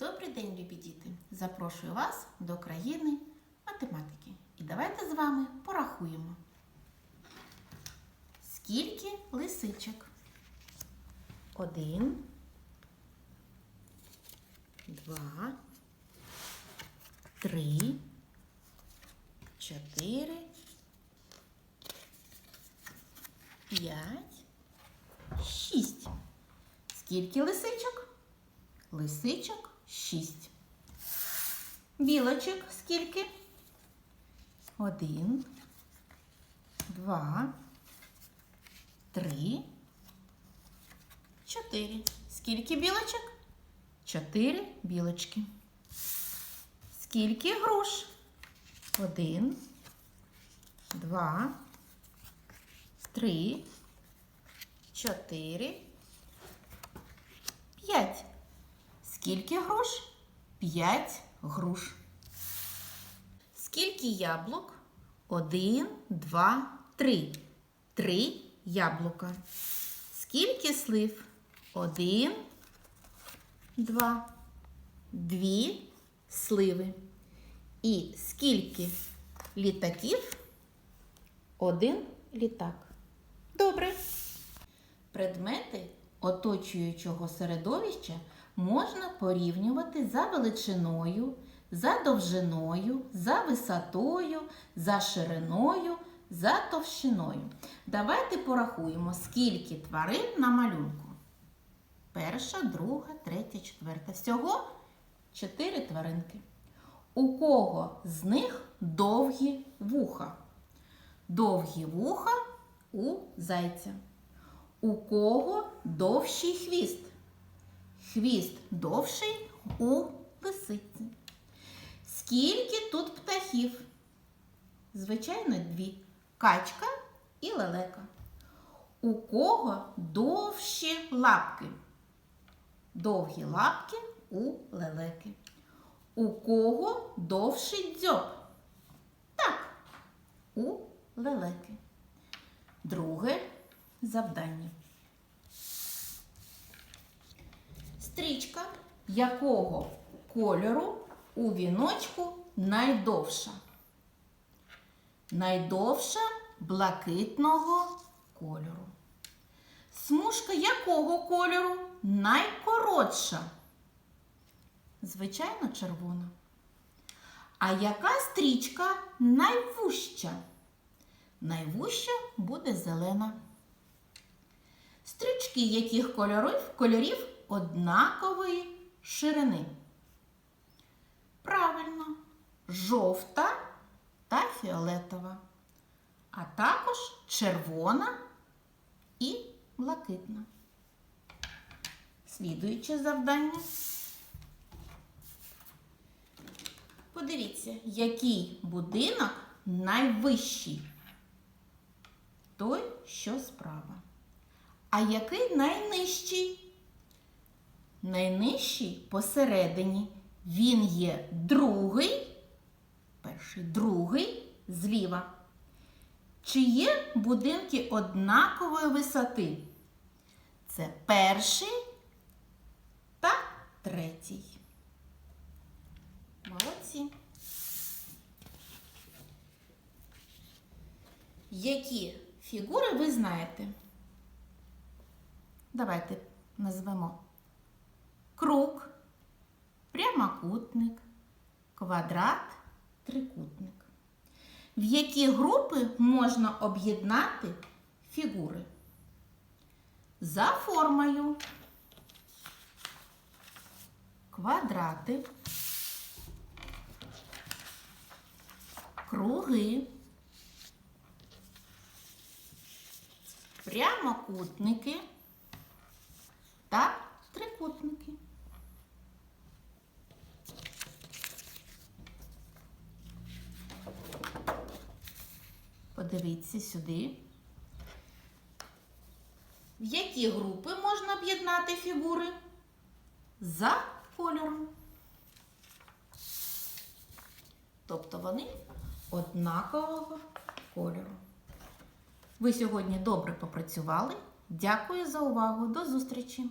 Добрий день, любі діти! Запрошую вас до країни математики. І давайте з вами порахуємо. Скільки лисичок? Один, два, три, чотири, п'ять, шість. Скільки лисичок? Лисичок шість. Білочок скільки? Один, два, три, чотири. Скільки білочок? Чотири білочки. Скільки груш? Один, два, три, чотири, п'ять. Скільки груш? П'ять груш. Скільки яблук? Один, два, три. Три яблука. Скільки слив? Один, два, дві сливи. І скільки літаків? Один літак. Добре. Предмети оточуючого середовища можна порівнювати за величиною, за довжиною, за висотою, за шириною, за товщиною. Давайте порахуємо, скільки тварин на малюнку. Перша, друга, третя, четверта. Всього чотири тваринки. У кого з них довгі вуха? Довгі вуха у зайця. У кого довший хвіст? Хвіст довший у лисиці. Скільки тут птахів? Звичайно, дві. Качка і лелека. У кого довші лапки? Довгі лапки у лелеки. У кого довший дзьоб? Так, у лелеки. Друге завдання. Стрічка якого кольору у віночку найдовша? Найдовша блакитного кольору. Смужка якого кольору найкоротша? Звичайно, червона. А яка стрічка найвужча? Найвужча буде зелена. Стрічки яких кольорів, кольорів однакової ширини? Правильно, жовта та фіолетова, а також червона і блакитна. Слідуюче завдання. Подивіться, який будинок найвищий. Той, що справа. А який найнижчий? Найнижчий посередині. Він є другий, перший, другий зліва. Чи є будинки однакової висоти? Це перший та третій. Молодці. Які фігури ви знаєте? Давайте назвемо круг, прямокутник, квадрат, трикутник. В які групи можна об'єднати фігури? За формою квадрати, круги, прямокутники та трикутники. Подивіться сюди. В які групи можна об'єднати фігури? За кольором. Тобто вони однакового кольору. Ви сьогодні добре попрацювали. Дякую за увагу. До зустрічі!